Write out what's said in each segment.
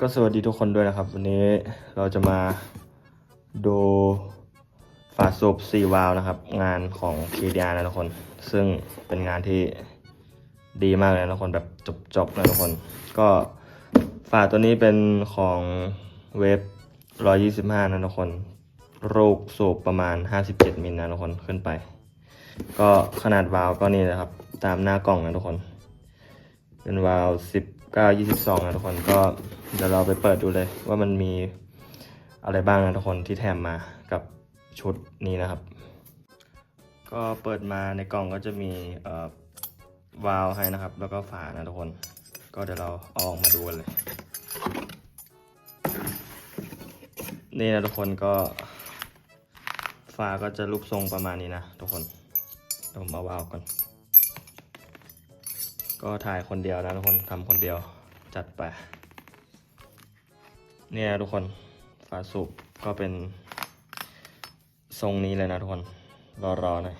ก็สวัสดีทุกคนด้วยนะครับ วันนี้เราจะมาดูฝาสูบซีวาลนะครับ งานของ KDR นะทุกคน ซึ่งเป็นงานที่ดีมากเลยนะทุกคนแบบจบๆนะทุกคน ก็ฝาตัวนี้เป็นของเวฟ125 นะทุกคนลูกสูบประมาณ 57 มิลนะทุกคนขึ้นไป ก็ขนาดวาล์วก็นี่นะครับ ตามหน้ากล่องนะทุกคน เป็นวาล์ว 9 22นะทุกคนก็เดี๋ยวเราไปเปิดดูเลยว่ามันมีอะไรบ้างนะทุกคนที่แถมมากับชุดนี้นะครับ ก็เปิดมาในกล่องก็จะมีวาล์วให้นะครับ แล้วก็ฝานะทุกคน ก็เดี๋ยวเราเอาออกมาดูกันเลย นี่นะทุกคนก็ฝาก็จะรูปทรงประมาณนี้นะทุกคนเดี๋ยวผมเอาวาล์วก่อน ก็ถ่ายคนเดียวนะทุกคนทำคนเดียว จัดไป เนี่ยทุกคนฝาสูบก็เป็นทรงนี้เลยนะทุกคน รอๆหน่อย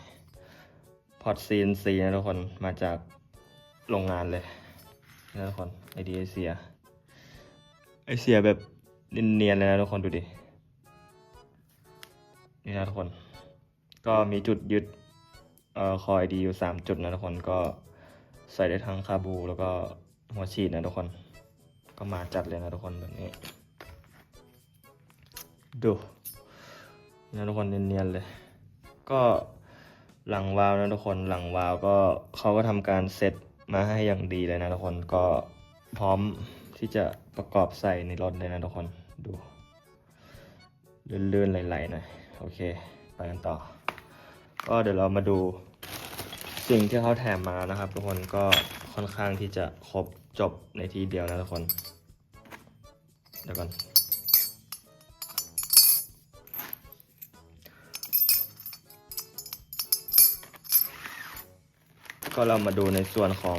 พอร์ตซีนซีนะทุกคนมาจากโรงงานเลยนะทุกคนไอดีไอเสียไอเสียแบบเนียนๆเลยนะทุกคนดูดินี่นะทุกคน ก็มีจุดยึดเอ่อคอยดีอยู่สามจุดนะทุกคนก็ใส่ได้ทั้งคาบูแล้วก็หัวฉีดนะทุกคน ก็มาจัดเลยนะทุกคนแบบนี้ ดูนะทุกคนเนียนๆเลย ก็หลังวาล์วนะทุกคนหลังวาล์วก็เขาก็ทำการเซตมาให้อย่างดีเลยนะทุกคนก็พร้อมที่จะประกอบใส่ในรถเลยนะทุกคนดูลื่นๆไหลๆหน่อยโอเค ไปกันต่อ ก็เดี๋ยวเรามาดูสิ่งที่เขาแถมมานะครับ ทุกคนก็ค่อนข้างที่จะครบ จบในทีเดียวนะทุกคน เดี๋ยวก่อน ก็เรามาดูในส่วนของ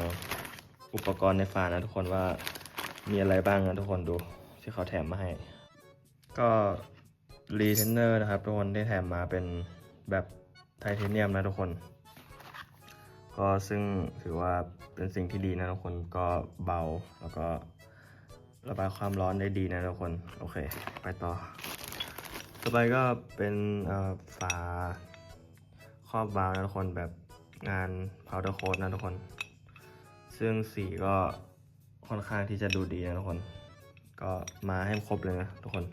อุปกรณ์ในฝานะทุกคนว่ามีอะไรบ้างนะทุกคนดูที่เขาแถมมาให้ ก็รีเทนเนอร์นะครับทุกคนได้แถมมาเป็นแบบไทเทเนียมนะทุกคน ก็ซึ่งถือว่า เป็นสิ่งที่ดีนะทุกคนก็เบาแล้วก็ระบายความร้อนได้ดีนะทุกคน โอเค ไปต่อ ต่อไปก็เป็นฝาครอบบาวนะทุกคนแบบงาน powder coat นะทุกคน ซึ่งสีก็ค่อนข้างที่จะดูดีนะทุกคน ก็มาให้ครบเลยนะทุกคน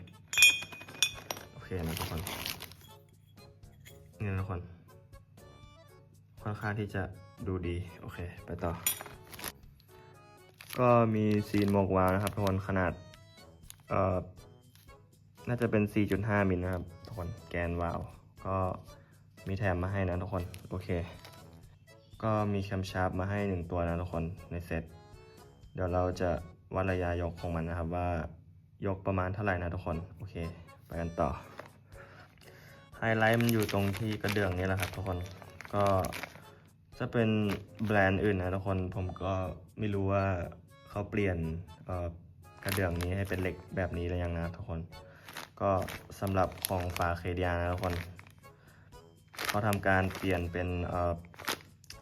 โอเคนะทุกคน นี่นะทุกคน ค่อนข้างที่จะดูดี โอเค ไปต่อ ก็มีซีนหมวกวาวนะครับทุกคนขนาดเอ่อน่าจะเป็น 4.5 มิลนะครับทุกคนแกนวาล์วก็มีแถมมาให้นะทุกคน โอเค ก็มีแคมชาร์ปมาให้หนึ่งตัวนะทุกคนในเซตเดี๋ยวเราจะวัดระยะยกของมันนะครับว่ายกประมาณเท่าไหร่นะทุกคน โอเค ไปกันต่อไฮไลท์มันอยู่ตรงที่กระเดื่องนี้แหละครับทุกคนก็ จะเป็นแบรนด์อื่นนะทุกคนผมก็ไม่รู้ว่าเขาเปลี่ยนกระเดื่องนี้ให้เป็นเหล็กแบบนี้หรือยังนะทุกคน ก็สำหรับของฝาเคเดียนะทุกคนเขาทำการเปลี่ยนเป็น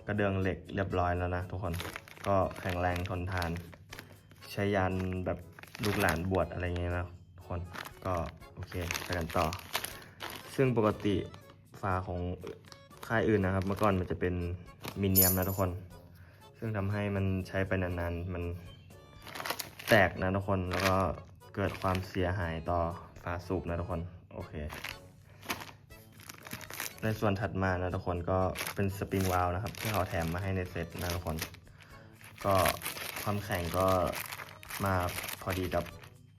กระเดื่องเหล็กเรียบร้อยแล้วนะทุกคนก็แข็งแรงทนทาน ใช้ยันแบบลูกหลานบวชอะไรเงี้ยนะทุกคนก็โอเคไปกันต่อ ซึ่งปกติฝาของค่ายอื่นนะครับ เมื่อก่อนมันจะเป็น มิเนียมนะทุกคน ซึ่งทำให้มันใช้ไปนานๆ มันแตกนะทุกคน แล้วก็เกิดความเสียหายต่อฝาสูบนะทุกคน โอเค ในส่วนถัดมานะทุกคนก็เป็นสปริงวาล์วนะครับ ที่เขาแถมมาให้ในเซตนะทุกคน ก็ความแข็งก็มาพอดีกับ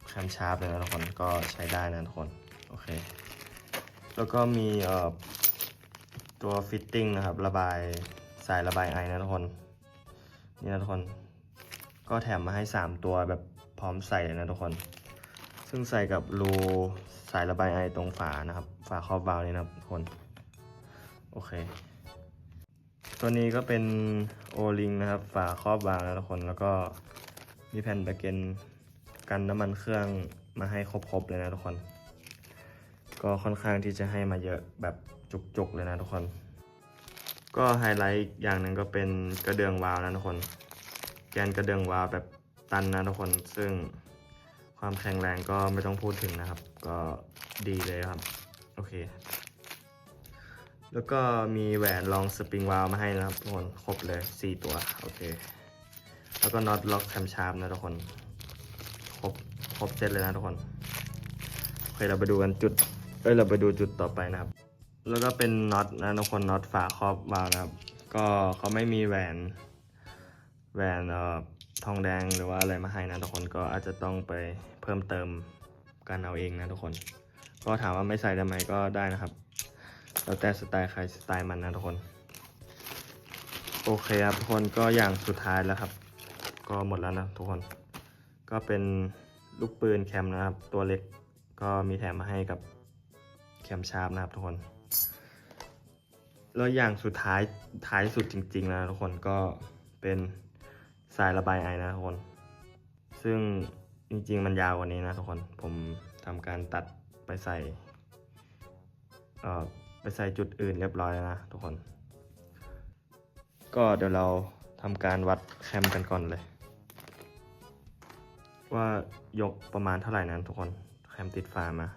แคมชาร์ปเลยนะทุกคน ก็ใช้ได้นะทุกคน โอเค แล้วก็มีเอ่อตัวฟิตติ้งนะครับ ระบาย สายระบายไอนะทุกคน นี่นะทุกคน ก็แถมมาให้ 3 ตัวแบบพร้อมใส่เลยนะทุกคน ซึ่งใส่กับรูสายระบายไอตรงฝานะครับ ฝาครอบวาล์วนี่นะครับทุกคน โอเค ตัวนี้ก็เป็นโอลิงนะครับ ฝาครอบวาล์วนะทุกคน แล้วก็มีแผ่นแบกเกนกันน้ำมันเครื่องมาให้ครบๆเลยนะทุกคน ก็ค่อนข้างที่จะให้มาเยอะแบบจุกๆเลยนะทุกคน ก็ไฮไลท์อีกอย่างหนึ่งก็เป็นกระเดื่องวาล์วนะทุกคน แกนกระเดื่องวาล์วแบบตันนะทุกคน ซึ่งความแข็งแรงก็ไม่ต้องพูดถึงนะครับ ก็ดีเลยครับ โอเค แล้วก็มีแหวนรองสปริงวาลมาให้นะครับทุกคนครบเลย 4 ตัว โอเค แล้วก็น็อตล็อกแคมชาร์ปนะทุกคน ครบครบเซตเลยนะทุกคน โอเคเราไปดูกันจุด เอ้ยเราไปดูจุดต่อไปนะครับ แล้วก็เป็นน็อตนะทุกคนน็อตฝาครอบวาวนะครับ ก็เขาไม่มีแหวนแหวนเอ่อทองแดงหรือว่าอะไรมาให้นะทุกคนก็อาจจะต้องไปเพิ่มเติมกันเอาเองนะทุกคน ก็ถามว่าไม่ใส่ได้ไหมก็ได้นะครับ แล้วแต่สไตล์ใครสไตล์มันนะทุกคน โอเคครับทุกคนก็อย่างสุดท้ายแล้วครับ ก็หมดแล้วนะทุกคน ก็เป็นลูกปืนแคมนะครับ ตัวเล็กก็มีแถมมาให้กับแคมชาร์ปนะครับทุกคน แล้วอย่างสุดท้ายท้ายสุดจริงๆนะทุกคนก็เป็นสายระบายไอนะทุกคน ซึ่งจริงๆมันยาวกว่านี้นะทุกคนผมทำการตัดไปใส่เอ่อไปใส่จุดอื่นเรียบร้อยแล้วนะทุกคน ก็เดี๋ยวเราทำการวัดแคมกันก่อนเลย ว่ายกประมาณเท่าไหร่นั้นทุกคนแคมติดฝามา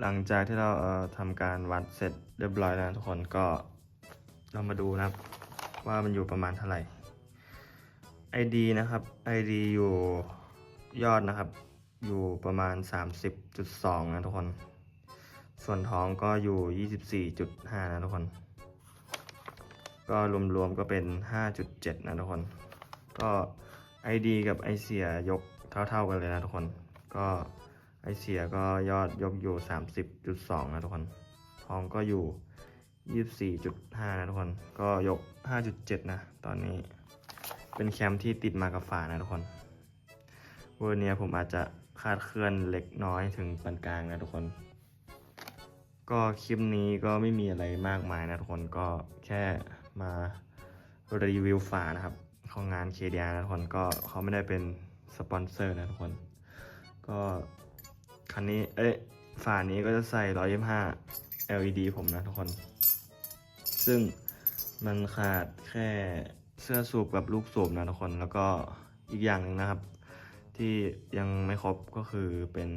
หลังจากที่เราเอ่อทำการวัดเสร็จ เรียบร้อยแล้วทุกคนก็เรามาดูนะครับ ว่ามันอยู่ประมาณเท่าไหร่ ID นะครับ ID อยู่ยอดนะครับ อยู่ประมาณ 30.2 นะทุกคน ส่วนท้องก็อยู่ 24.5 นะทุกคน ก็รวมๆก็เป็น 5.7 นะทุกคน ก็ ID กับไอเสียยกเท่าๆกันเลยนะทุกคน ก็ไอเสียก็ยอดยกอยู่ 30.2 นะทุกคน ท้องก็อยู่ 24.5 นะทุกคน ก็ยก 5.7 นะ ตอนนี้เป็นแคมที่ติดมากับฝานะทุกคนเวอร์เนี้ยผมอาจจะคาดเคลื่อนเล็กน้อยถึงปานกลางนะทุกคน ก็คลิปนี้ก็ไม่มีอะไรมากมายนะทุกคนก็แค่มารีวิวฝานะครับ ของงาน KDR นะทุกคนก็เขาไม่ได้เป็นสปอนเซอร์นะทุกคน ก็คันนี้เอ๊ะฝานี้ก็จะใส่ 125 LED ผมนะทุกคน ซึ่งมันขาดแค่เสื้อสูบกับลูกสูบนะทุกคน แล้วก็อีกอย่างหนึ่งนะครับ ที่ยังไม่ครบก็คือเป็น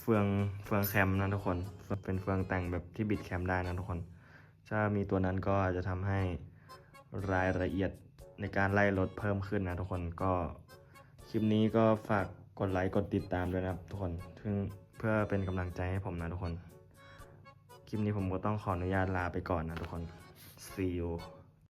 เฟืองเฟืองแคมนะทุกคน เป็นเฟืองแต่งแบบที่บิดแคมได้นะทุกคน ถ้ามีตัวนั้นก็จะทำให้รายละเอียดในการไล่รถเพิ่มขึ้นนะทุกคนก็คลิปนี้ก็ฝากกดไลค์กดติดตามด้วยนะครับทุกคนถึงเพื่อเป็นกำลังใจให้ผมนะทุกคน คลิปนี้ผมก็ต้องขออนุญาตลาไปก่อนนะทุกคน see you